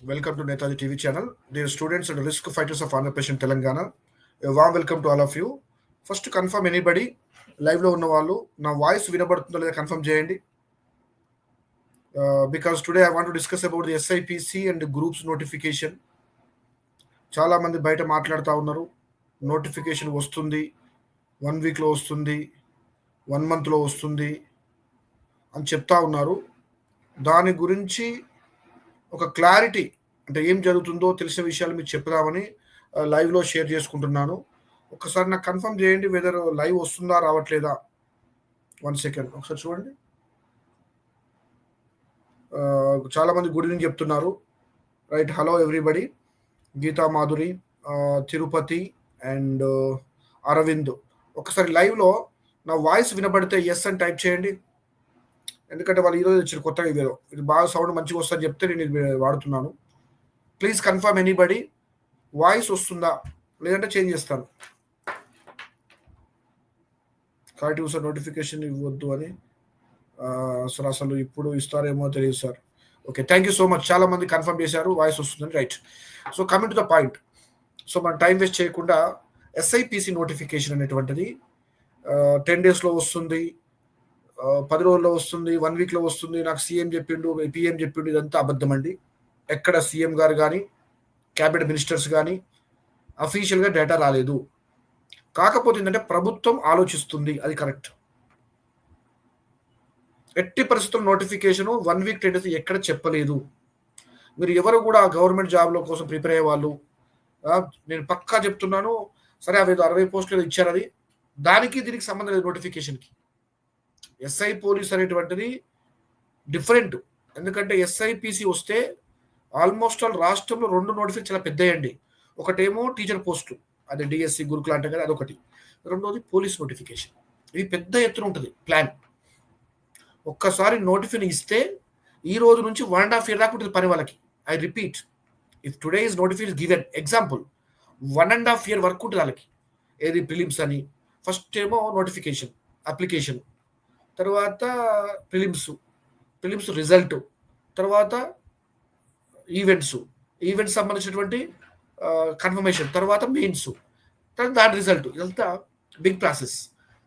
Welcome to Netaji TV channel Dear students and risk fighters of Andhra Pradesh Telangana warm welcome to all of you first confirm anybody లైవ్లో ఉన్న వాళ్ళు నా voice వినబడుతుందో లేదా confirm చేయండి. Because today I want discuss about the SIPC and groups notification చాలా మంది బయట మాట్లాడుతూ ఉన్నారు. నోటిఫికేషన్ వస్తుంది వన్ వీక్లో వస్తుంది వన్ మంత్లో వస్తుంది అని చెప్తా ఉన్నారు. దాని గురించి ఒక క్లారిటీ అంటే ఏం జరుగుతుందో తెలిసిన విషయాలు మీకు చెప్దామని లైవ్లో షేర్ చేసుకుంటున్నాను. ఒకసారి నాకు కన్ఫర్మ్ చేయండి వెదర్ లైవ్ వస్తుందా రావట్లేదా? వన్ సెకండ్ ఒకసారి చూడండి. చాలామంది గుడి మంది గుడ్ ఈవినింగ్ చెప్తున్నారు. Right hello everybody Geeta Madhuri Tirupati and Aravind. ఒకసారి లైవ్లో నా వాయిస్ వినబడితే ఎస్ అని టైప్ చేయండి. ఎందుకంటే వాళ్ళు ఈరోజు వచ్చారు కొత్తగా ఇదేదో ఇది బాగా సౌండ్ మంచిగా వస్తుందని చెప్తే నేను ఇది వాడుతున్నాను. ప్లీజ్ కన్ఫర్మ్ ఎనీబడి వాయిస్ వస్తుందా? లేదంటే చేంజ్ చేస్తాను. కరెక్ట్ సార్ నోటిఫికేషన్ ఇవ్వద్దు అని సార్ అసలు ఇప్పుడు ఇస్తారేమో తెలియదు sir. Okay thank you so much చాలా మంది కన్ఫర్మ్ చేశారు వాయిస్ వస్తుందని. Right so coming to the point so మనం టైం వేస్ట్ చేయకుండా ఎస్ఐపిసి నోటిఫికేషన్ అనేటువంటిది టెన్ డేస్లో వస్తుంది. పది రోజుల్లో వస్తుంది వన్ వీక్లో వస్తుంది నాకు సీఎం చెప్పిండు పిఎం చెప్పిండు ఇదంతా అబద్ధం అండి. ఎక్కడ సీఎం గారు కానీ క్యాబినెట్ మినిస్టర్స్ కానీ అఫీషియల్గా డేటా రాలేదు. కాకపోతే ఏంటంటే ప్రభుత్వం ఆలోచిస్తుంది అది కరెక్ట్. ఎట్టి పరిస్థితుల్లో నోటిఫికేషన్ వన్ వీక్ టెన్ ఎక్కడ చెప్పలేదు. మీరు ఎవరు కూడా గవర్నమెంట్ జాబ్ల కోసం ప్రిపేర్ అయ్యే వాళ్ళు నేను పక్కా చెప్తున్నాను సరే అవి అరవై పోస్టులు ఇచ్చారు అది దానికి దీనికి సంబంధం లేదు నోటిఫికేషన్కి. ఎస్ఐ పోలీస్ అనేటువంటిది డిఫరెంట్ ఎందుకంటే ఎస్ఐపిసి వస్తే ఆల్మోస్ట్ ఆల్ రాష్ట్రంలో రెండు నోటిఫికేషన్ చాలా పెద్దయండి. ఒకటేమో టీచర్ పోస్టు అదే డిఎస్సి గురుకులు అంటే కదా అదొకటి. రెండోది పోలీస్ నోటిఫికేషన్ ఇది పెద్ద ఎత్తున ఉంటుంది ప్లాన్ ఒక్కసారి నోటిఫికేషన్ ఇస్తే ఈ రోజు నుంచి వన్ అండ్ హాఫ్ ఇయర్ దాకా ఉంటుంది పని వాళ్ళకి. I repeat if today is notification given example one and half year work ఉంటుంది వాళ్ళకి. ఏది ప్రిలిమ్స్ అని ఫస్ట్ ఏమో నోటిఫికేషన్ అప్లికేషన్ తర్వాత ఫిలిమ్స్ ఫిలిమ్స్ రిజల్ట్ తర్వాత ఈవెంట్స్ ఈవెంట్స్ సంబంధించినటువంటి కన్ఫర్మేషన్ తర్వాత మెయిన్స్ తర్వాత దాని రిజల్ట్ ఇదంతా బిగ్ ప్రాసెస్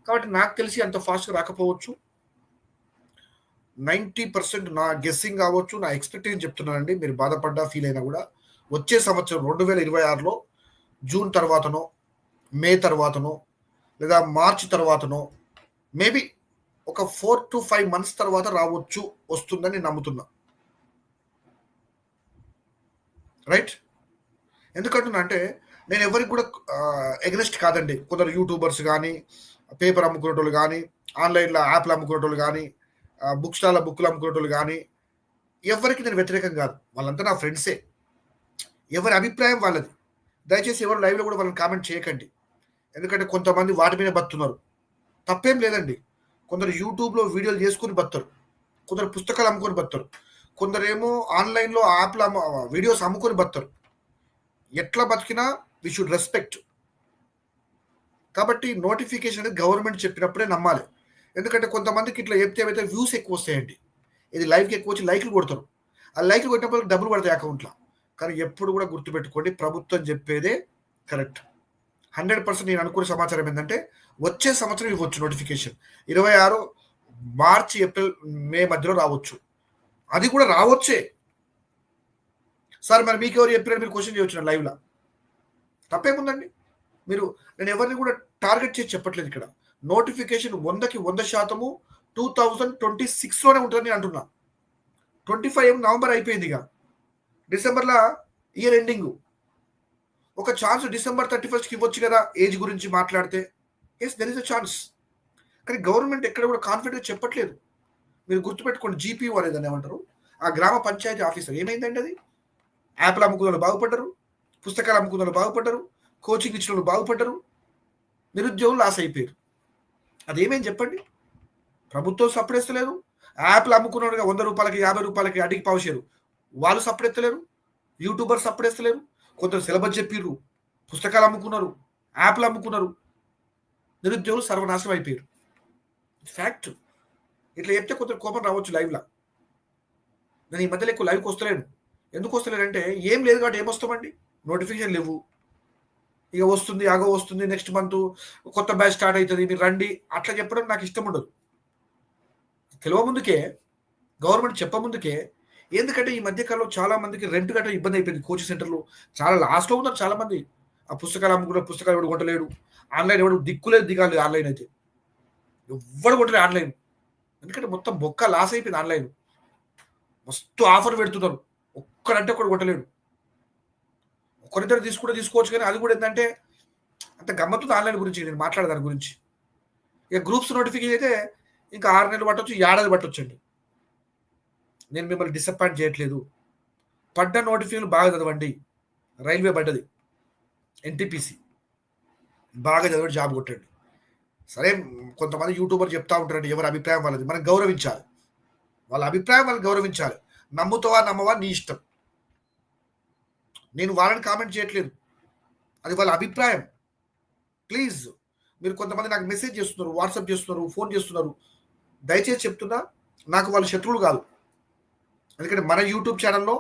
కాబట్టి నాకు తెలిసి అంత ఫాస్ట్గా రాకపోవచ్చు. నైంటీ పర్సెంట్ నా గెస్సింగ్ కావచ్చు నా ఎక్స్పెక్టేషన్ చెప్తున్నానండి. మీరు బాధపడ్డా ఫీల్ అయినా కూడా. వచ్చే సంవత్సరం రెండు వేల ఇరవై ఆరులో జూన్ తర్వాతనో మే తర్వాతనో లేదా మార్చ్ తర్వాతనో మేబీ ఒక ఫోర్ టు ఫైవ్ మంత్స్ తర్వాత రావచ్చు వస్తుందని నేను నమ్ముతున్నా. రైట్ ఎందుకంటున్నా అంటే నేను ఎవరికి కూడా ఎగ్నెస్ట్ కాదండి. కొందరు యూట్యూబర్స్ కానీ పేపర్ అమ్ముకునేటోళ్ళు కానీ ఆన్లైన్లో యాప్లు అమ్ముకునేటోళ్ళు కానీ బుక్ స్టాల్లో బుక్లు అమ్ముకునేటోళ్ళు కానీ ఎవరికి నేను వ్యతిరేకం కాదు. వాళ్ళంతా నా ఫ్రెండ్సే ఎవరి అభిప్రాయం వాళ్ళది. దయచేసి ఎవరు లైవ్లో కూడా వాళ్ళని కామెంట్ చేయకండి. ఎందుకంటే కొంతమంది వాటి మీద బతున్నారు తప్పేం లేదండి. కొందరు యూట్యూబ్లో వీడియోలు చేసుకుని బతారు. కొందరు పుస్తకాలు అమ్ముకొని బతారు. కొందరేమో ఆన్లైన్లో యాప్లు అమ్ము వీడియోస్ అమ్ముకొని బతారు. ఎట్లా బతికినా వి షుడ్ రెస్పెక్ట్ కాబట్టి నోటిఫికేషన్ అనేది గవర్నమెంట్ చెప్పినప్పుడే నమ్మాలి. ఎందుకంటే కొంతమందికి ఇట్లా చెప్తే ఏమైతే వ్యూస్ ఎక్కువ వస్తాయండి. ఇది లైవ్కి ఎక్కువ వచ్చి లైక్లు కొడతారు. ఆ లైక్లు కొట్టినప్పుడు డబ్బులు పడతాయి అకౌంట్లో కానీ ఎప్పుడు కూడా గుర్తుపెట్టుకోండి ప్రభుత్వం చెప్పేదే కరెక్ట్ హండ్రెడ్ పర్సెంట్ నేను అనుకునే సమాచారం ఏంటంటే వచ్చే సంవత్సరం ఇవ్వచ్చు నోటిఫికేషన్ ఇరవై ఆరు మార్చి ఏప్రిల్ మే మధ్యలో రావచ్చు. అది కూడా రావచ్చే. సార్ మరి మీకు ఎవరు చెప్పారని మీరు క్వశ్చన్ చేయొచ్చు లైవ్లో తప్పేముందండి? మీరు నేను ఎవరిని కూడా టార్గెట్ చేసి చెప్పట్లేదు ఇక్కడ. నోటిఫికేషన్ వందకి వంద శాతము టూ థౌజండ్ ట్వంటీ సిక్స్లోనే ఉంటుందని నేను అంటున్నా. ట్వంటీ ఫైవ్ నవంబర్ అయిపోయింది ఇక. డిసెంబర్లో ఇయర్ ఎండింగ్ ఒక ఛాన్స్ డిసెంబర్ థర్టీ ఫస్ట్కి ఇవ్వచ్చు కదా ఏజ్ గురించి మాట్లాడితే. Yes there is a chance కానీ గవర్నమెంట్ ఎక్కడ కూడా కాన్ఫిడెంట్గా చెప్పట్లేదు. మీరు గుర్తుపెట్టుకోండి జీపీఓ అనేది అని ఏమంటారు? ఆ గ్రామ పంచాయతీ ఆఫీసర్. ఏమైందండి అది? యాప్లు అమ్ముకున్న వాళ్ళు పుస్తకాలు అమ్ముకున్న వాళ్ళు కోచింగ్ ఇచ్చిన వాళ్ళు బాగుపడ్డరు నిరుద్యోగులు లాస్ అయిపోయారు. అదేమేం చెప్పండి? ప్రభుత్వం సపడేస్తలేదు యాప్లు అమ్ముకున్నాడుగా వంద రూపాయలకి యాభై రూపాయలకి అడిగి పావుషేరు వాళ్ళు సపడెత్తలేరు యూట్యూబర్ సపడేస్తలేరు కొందరు సిలబస్ చెప్పిర్రు పుస్తకాలు అమ్ముకున్నారు యాప్లు అమ్ముకున్నారు. నిరుద్యోగులు సర్వనాశనం అయిపోయారు. ఫ్యాక్ట్ ఇట్లా చెప్తే కొంత కోపం రావచ్చు లైవ్లో. నేను ఈ మధ్యలో ఎక్కువ లైవ్కి వస్తలేను. ఎందుకు వస్తలేనంటే ఏం లేదు కాబట్టి ఏమొస్తామండి నోటిఫికేషన్ లేవు. ఇక వస్తుంది అగో వస్తుంది నెక్స్ట్ మంత్ కొత్త బ్యాచ్ స్టార్ట్ అవుతుంది మీరు రండి. అట్లా చెప్పడం నాకు ఇష్టం ఉండదు. తెలియ ముందుకే గవర్నమెంట్ చెప్ప ముందుకే ఎందుకంటే ఈ మధ్యకాలంలో చాలా మందికి రెంట్ గట్రా ఇబ్బంది అయిపోయింది. కోచింగ్ సెంటర్లో చాలా లాస్ట్లో ఉన్నారు చాలా మంది. ఆ పుస్తకాలు అమ్ముకున్న పుస్తకాలు ఎవడు కొట్టలేడు ఆన్లైన్ ఎవడు దిక్కులేదు దిగాలి ఆన్లైన్ అయితే. ఎవ్వడు కొట్టలేదు ఆన్లైన్. ఎందుకంటే మొత్తం బొక్క లాస్ అయిపోయింది ఆన్లైన్. మస్తు ఆఫర్ పెడుతున్నారు. ఒక్కడంటే ఒక్కడు కొట్టలేడు ఒకరిద్దరు తీసుకుంటే తీసుకోవచ్చు కానీ అది కూడా ఏంటంటే అంత గమ్మత్తు ఆన్లైన్ గురించి నేను మాట్లాడే దాని గురించి. ఇక గ్రూప్స్ నోటిఫికేషన్ అయితే ఇంకా ఆరు నెలలు పట్టొచ్చు ఏడాది పట్టొచ్చండి. నేను మిమ్మల్ని డిసప్పాయింట్ చేయట్లేదు. పడ్డ నోటిఫికేషన్ బాగా చదవండి. రైల్వే పడ్డది. ఎన్టీపీసీ బాగా చదవండి జాబ్ కొట్టండి. సరే కొంతమంది యూట్యూబర్ చెప్తా ఉంటారండి ఎవరి అభిప్రాయం వాళ్ళది. మనం గౌరవించాలి. వాళ్ళ అభిప్రాయం వాళ్ళు గౌరవించాలి. నమ్ముతావా నమ్మవా నీ ఇష్టం. నేను వాళ్ళని కామెంట్ చేయట్లేదు. అది వాళ్ళ అభిప్రాయం. ప్లీజ్ మీరు కొంతమంది నాకు మెసేజ్ చేస్తున్నారు వాట్సాప్ చేస్తున్నారు ఫోన్ చేస్తున్నారు. దయచేసి చెప్తున్నా నాకు వాళ్ళు శత్రువులు కాదు. ఎందుకంటే మన యూట్యూబ్ ఛానల్లో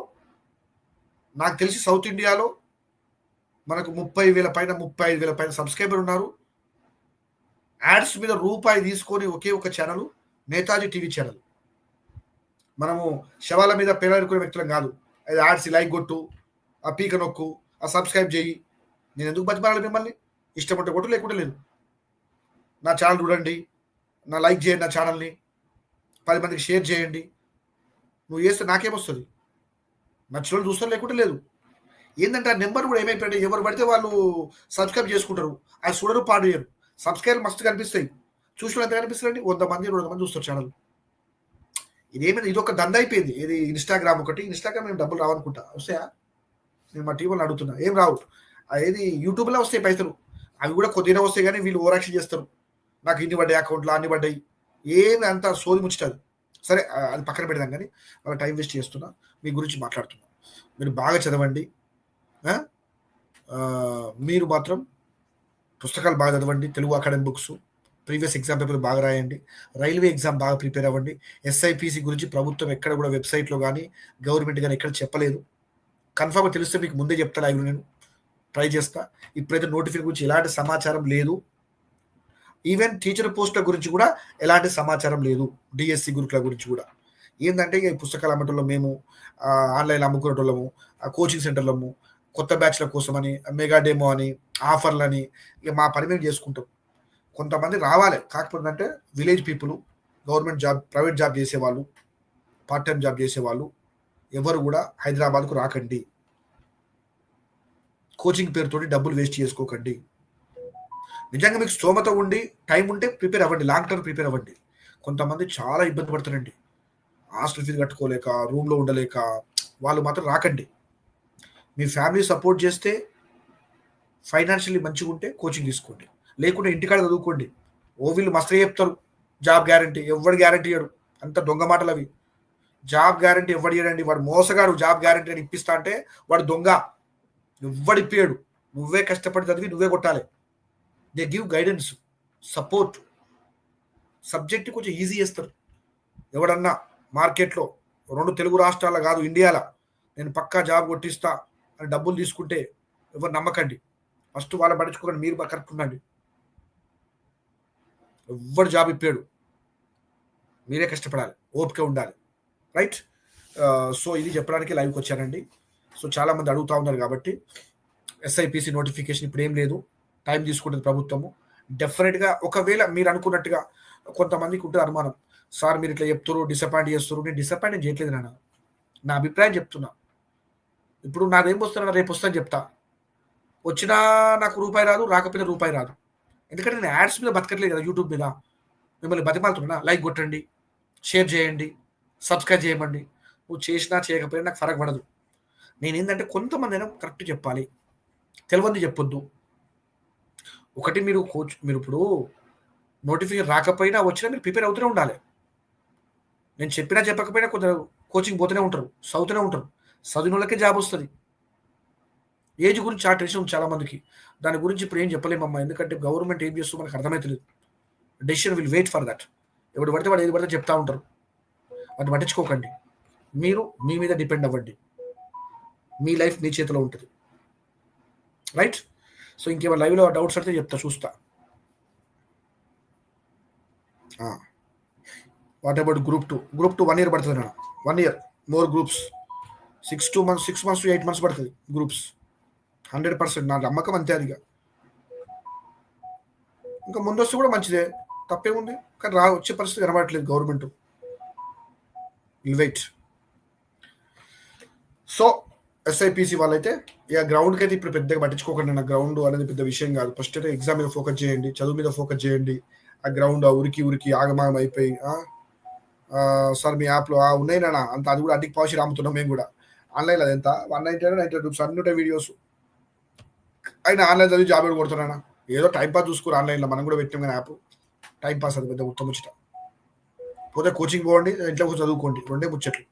నాకు తెలిసి సౌత్ ఇండియాలో మనకు ముప్పై వేల పైన ముప్పై ఐదు వేల పైన సబ్స్క్రైబర్ ఉన్నారు. యాడ్స్ మీద రూపాయి తీసుకొని ఒకే ఒక ఛానల్ నేతాజీ టీవీ ఛానల్. మనము శవాల మీద పేరాడుకునే వ్యక్తులం కాదు. అది యాడ్స్ లైక్ కొట్టు ఆ పీక నొక్కు ఆ సబ్స్క్రైబ్ చేయి. నేను ఎందుకు బతిమాలి మిమ్మల్ని? ఇష్టపడ్డ కొట్టు లేకుండా లేదు. నా ఛానల్ చూడండి నా లైక్ చేయండి నా ఛానల్ని. పది మందికి షేర్ చేయండి. నువ్వు చేస్తే నాకేమొస్తుంది నచ్చిన వాళ్ళు చూస్తారు లేకుంటే లేదు. ఏంటంటే ఆ నెంబర్ కూడా ఏమైపోయింది ఎవరు పడితే వాళ్ళు సబ్స్క్రైబ్ చేసుకుంటారు. అది చూడరు పాడు చేయరు. సబ్స్క్రైబ్ మస్తు కనిపిస్తాయి. చూసిన ఎంత కనిపిస్తారండి? వంద మంది రెండు వంద మంది చూస్తారు ఛానల్ ఇదేమైంది? ఇది ఒక దంద అయిపోయింది. ఇది ఇన్స్టాగ్రామ్ ఒకటి. ఇన్స్టాగ్రామ్ నేను డబ్బులు రావనుకుంటా. వస్తాయా? నేను మా టీవీలో అడుగుతున్నా. ఏం రావు. ఏది? యూట్యూబ్లో వస్తాయి పైసలు. అవి కూడా కొద్దిగా వస్తాయి కానీ వీళ్ళు ఓరాక్షన్ చేస్తారు. నాకు ఇన్ని పడ్డాయి అకౌంట్లో అన్ని పడ్డాయి. ఏమి అంత సోది ముచ్చటది సరే అది పక్కన పెడదాం కానీ వాళ్ళ టైం వేస్ట్ చేస్తున్నా మీ గురించి మాట్లాడుతున్నా. మీరు బాగా చదవండి మీరు మాత్రం పుస్తకాలు బాగా చదవండి Telugu academy books previous exam paper బాగా రాయండి రైల్వే ఎగ్జామ్ బాగా ప్రిపేర్ అవ్వండి ఎస్ఐపిసి గురించి ప్రభుత్వం ఎక్కడ కూడా వెబ్సైట్లో కానీ గవర్నమెంట్ కానీ ఎక్కడ చెప్పలేదు. కన్ఫర్మ్గా తెలిస్తే మీకు ముందే చెప్తాను అవి నేను ట్రై చేస్తా. ఇప్పుడైతే నోటిఫికేషన్ గురించి ఎలాంటి సమాచారం లేదు. ఈవెన్ టీచర్ పోస్టుల గురించి కూడా ఎలాంటి సమాచారం లేదు. డిఎస్సి గురుకుల గురించి కూడా. ఏంటంటే ఈ పుస్తకాలు అమ్మటంలో మేము ఆన్లైన్ అమ్ముకునేటోళ్ళము కోచింగ్ సెంటర్లము కొత్త బ్యాచ్ల కోసమని మెగా డెమో అని ఆఫర్లని ఇక మా పని మేము చేసుకుంటాం. కొంతమంది రావాలి. కాకపోతే అంటే village people government job private job చేసేవాళ్ళు పార్ట్ టైం జాబ్ చేసేవాళ్ళు ఎవరు కూడా హైదరాబాద్కు రాకండి. కోచింగ్ పేరుతోటి డబ్బులు వేస్ట్ చేసుకోకండి. నిజంగా మీకు స్తోమత ఉండి టైం ఉంటే ప్రిపేర్ అవ్వండి లాంగ్ టర్మ్ ప్రిపేర్ అవ్వండి. కొంతమంది చాలా ఇబ్బంది పడతారండి. హాస్టల్ ఫీజు కట్టుకోలేక రూమ్లో ఉండలేక వాళ్ళు మాత్రం రాకండి. మీ ఫ్యామిలీ సపోర్ట్ చేస్తే ఫైనాన్షియల్లీ మంచిగా ఉంటే కోచింగ్ తీసుకోండి. లేకుంటే ఇంటికాడ చదువుకోండి. ఓవీలు వీళ్ళు మస్తు చెప్తారు జాబ్ గ్యారంటీ ఎవడు గ్యారంటీ ఇయ్యడు. అంత దొంగ మాటలు అవి. జాబ్ గ్యారంటీ ఎవడు ఇయ్యడండి? వాడు మోసగాడు జాబ్ గ్యారంటీ అని ఇప్పిస్తా అంటే వాడు దొంగ. ఇప్పియాడు నువ్వే కష్టపడి చదివి నువ్వే కొట్టాలి. They give guidance support subject కొంచెం ఈజీ చేస్తారు. ఎవడన్నా మార్కెట్లో రెండు తెలుగు రాష్ట్రాల కాదు ఇండియాలో నేను పక్కా జాబ్ కొట్టిస్తా అని డబ్బులు తీసుకుంటే ఎవరు నమ్మకండి. ఫస్ట్ వాళ్ళ పడించుకోకండి మీరు కరెక్ట్ ఉండండి. ఎవ్వరు జాబ్ ఇప్పాడు. మీరే కష్టపడాలి ఓపిక ఉండాలి. రైట్ సో ఇది చెప్పడానికి లైవ్కి వచ్చానండి. సో చాలామంది అడుగుతూ ఉన్నారు కాబట్టి ఎస్ఐపిసి నోటిఫికేషన్ ఇప్పుడు ఏం లేదు. టైం తీసుకుంటుంది ప్రభుత్వము. డెఫినెట్గా ఒకవేళ మీరు అనుకున్నట్టుగా కొంతమందికి ఉంటుంది అనుమానం. సార్ మీరు ఇట్లా చెప్తారు డిసప్పాయింట్ చేస్తారు నేను డిసప్పాయింట్ చేయట్లేదు నాన్న. నా అభిప్రాయం చెప్తున్నా. ఇప్పుడు నాదేం వస్తున్నా రేపు వస్తాను చెప్తా. వచ్చినా నాకు రూపాయి రాదు రాకపోయినా రూపాయి రాదు. ఎందుకంటే నేను యాడ్స్ మీద బతకట్లేదు కదా యూట్యూబ్ మీద. మిమ్మల్ని బతిమాలుతున్నా లైక్ కొట్టండి షేర్ చేయండి సబ్స్క్రైబ్ చేయమండి. నువ్వు చేసినా చేయకపోయినా నాకు ఫరక్ పడదు. నేనేంటంటే కొంతమంది అయినా కరెక్ట్ చెప్పాలి. తెలివంది చెప్పొద్దు. ఒకటి మీరు కోచ్ మీరు ఇప్పుడు నోటిఫికేషన్ రాకపోయినా వచ్చినా మీరు ప్రిపేర్ అవుతూనే ఉండాలి. నేను చెప్పినా చెప్పకపోయినా కొందరు కోచింగ్ పోతూనే ఉంటారు చదువుతూనే ఉంటారు. చదివిన వాళ్ళకే జాబ్ వస్తుంది. ఏజ్ గురించి ఆ టెన్షన్ చాలా మందికి దాని గురించి ఇప్పుడు ఏం చెప్పలేమమ్మా ఎందుకంటే గవర్నమెంట్ ఏం చేస్తుందో మనకు అర్థమవుతలేదు decision will wait for that ఎవడు పడితే వాడు ఏది పడితే చెప్తా ఉంటారు. అది పట్టించుకోకండి. మీరు మీ మీద డిపెండ్ అవ్వండి. మీ లైఫ్ మీ చేతిలో ఉంటుంది. రైట్ సో ఇంకేమైనా లైవ్లో డౌట్స్ అయితే చెప్తా చూస్తా. What about group two group two one year పడుతుంది నేను one year more groups six two months six months to eight months పడుతుంది గ్రూప్స్ హండ్రెడ్ పర్సెంట్ నా నమ్మకం అంతే అదిగా ఇంకా. ముందు వస్తే కూడా మంచిదే. తప్పేముంది? కానీ రా వచ్చే పరిస్థితి కనబడట్లేదు గవర్నమెంట్ వెయిట్ సో ఎస్ఐపిసి వాళ్ళైతే ఇక గ్రౌండ్కి అయితే ఇప్పుడు పెద్దగా పట్టించుకోకండి నా గ్రౌండ్ అనేది పెద్ద విషయం కాదు. ఫస్ట్ అయితే ఎగ్జామ్ మీద ఫోకస్ చేయండి చదువు మీద ఫోకస్ చేయండి. ఆ గ్రౌండ్ ఆ ఉరికి ఉరికి ఆగమాగం అయిపోయి సార్ మీ యాప్లో ఆ ఉన్నాయి నాన్న అంత అది కూడా అడ్డికి పాసి రాముతున్నాం మేము కూడా. ఆన్లైన్లో అది ఎంత? వన్ నైన్టీ నైన్టీ రూపీస్ అన్ని ఉంటాయి వీడియోస్ అయినా ఆన్లైన్ చదివి జాబ్ కొడుతున్నానా ఏదో టైం పాస్ చూసుకోరు ఆన్లైన్లో మనం కూడా పెట్టాం కానీ యాప్ టైం పాస్ అది పెద్ద ఉత్తమ పోతే కోచింగ్ పోండి ఇంట్లో చదువుకోండి రెండే ముచ్చట్లు.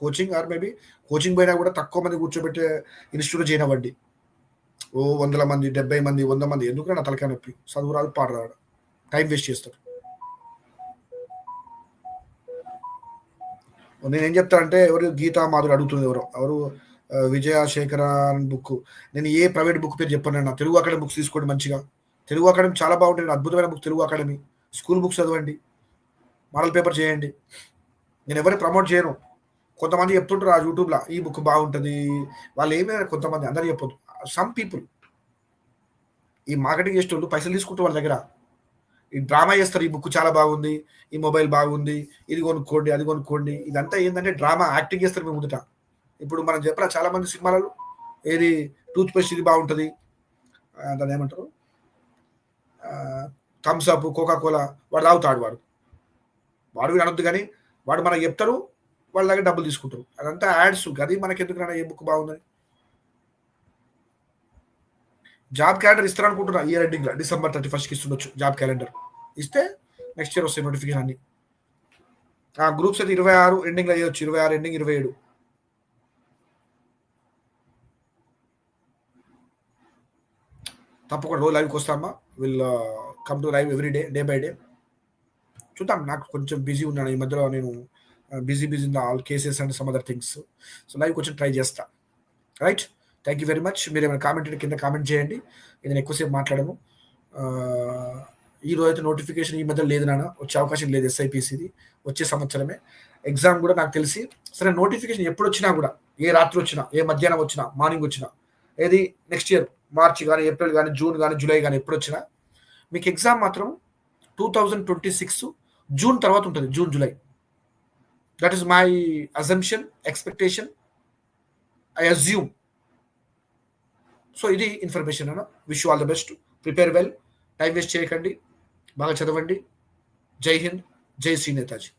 కోచింగ్ ఆర్ మేబీ కోచింగ్ పోయినా కూడా తక్కువ మంది కూర్చోబెట్టే ఇన్స్టిట్యూట్ చేయనివ్వండి ఓ వందల మంది డెబ్బై మంది వంద మంది ఎందుకు నా తలకాయ నొప్పి? చదువు రాదు పాట రాడు. టైం వేస్ట్ చేస్తారు. నేనేం చెప్తానంటే ఎవరు గీతా మాధురి అడుగుతుంది ఎవరు? ఎవరు విజయ శేఖర బుక్. నేను ఏ ప్రైవేట్ బుక్ పేరు చెప్పాను నా తెలుగు అకాడమీ బుక్స్ తీసుకోండి మంచిగా. తెలుగు అకాడమీ చాలా బాగుంటుంది అద్భుతమైన book Telugu academy. School books చదవండి. మోడల్ పేపర్ చేయండి. నేను ఎవరిని ప్రమోట్ చేయను. కొంతమంది చెప్తుంటారు ఆ యూట్యూబ్లో ఈ బుక్ బాగుంటుంది. వాళ్ళు ఏమైనా కొంతమంది అందరు చెప్పొద్దు. సమ్ పీపుల్ ఈ మార్కెటింగ్ చేసేటోళ్ళు పైసలు తీసుకుంటారు వాళ్ళ దగ్గర ఈ డ్రామా చేస్తారు. ఈ బుక్ చాలా బాగుంది ఈ మొబైల్ బాగుంది ఇది కొనుక్కోండి అది కొనుక్కోండి. ఇదంతా ఏంటంటే డ్రామా యాక్టింగ్ చేస్తారు మేము ముందుట. ఇప్పుడు మనం చెప్పరా చాలా మంది సినిమాలలో ఏది టూత్ పేస్ట్ ఇది బాగుంటుంది. దాని ఏమంటారు? థమ్స్ అప్ కోకా కోలా వాడు తాగుతాడు వాడు. వాడు వీడు అనొద్దు కానీ వాడు మనకు చెప్తారు వాళ్ళ దగ్గర డబ్బులు తీసుకుంటారు. అదంతా యాడ్స్. అది మనకి ఎందుకు ఏ బుక్ బాగుందని? జాబ్ క్యాలెండర్ ఇస్తారు అనుకుంటున్నా ఇయర్ ఎండింగ్ డిసెంబర్ థర్టీ ఫస్ట్కి ఇస్తుండొచ్చు జాబ్ క్యాలెండర్. ఇస్తే నెక్స్ట్ ఇయర్ వస్తాయి నోటిఫికేషన్ అన్ని. ఆ గ్రూప్స్ అయితే ఇరవై ఆరు ఎండింగ్లో అయ్యొచ్చు ఇరవై ఆరు ఎండింగ్ ఇరవై ఏడు. తప్పకుండా రోజు లైవ్కి వస్తామా will come to live every day day by day చూద్దాం. నాకు కొంచెం బిజీ ఉన్నాను. ఈ మధ్యలో నేను busy busy in all cases and some other things so live కొంచెం ట్రై చేస్తా. Right thank you very much మీరు ఏమైనా కామెంట్ కింద కామెంట్ చేయండి. ఇది నేను ఎక్కువసేపు మాట్లాడము. ఈరోజు ఈ రోజు అయితే నోటిఫికేషన్ ఈ మధ్య లేదు నాన్న. వచ్చే అవకాశం లేదు ఎస్ఐపిసిది వచ్చే సంవత్సరమే. ఎగ్జామ్ కూడా నాకు తెలిసి సరే నోటిఫికేషన్ ఎప్పుడు వచ్చినా కూడా ఏ రాత్రి వచ్చినా ఏ మధ్యాహ్నం వచ్చినా మార్నింగ్ వచ్చినా ఏది నెక్స్ట్ ఇయర్ మార్చి కానీ ఏప్రిల్ కానీ జూన్ కానీ జూలై కానీ ఎప్పుడు వచ్చినా మీకు ఎగ్జామ్ మాత్రం two thousand twenty six June తర్వాత ఉంటుంది June July that is my assumption, expectation I assume so ఇది ఇన్ఫర్మేషన్ అన్న wish all the best prepare well time waste చేయకండి. బాగా చదవండి. జై హింద్. జై శ్రీ నేతాజీ.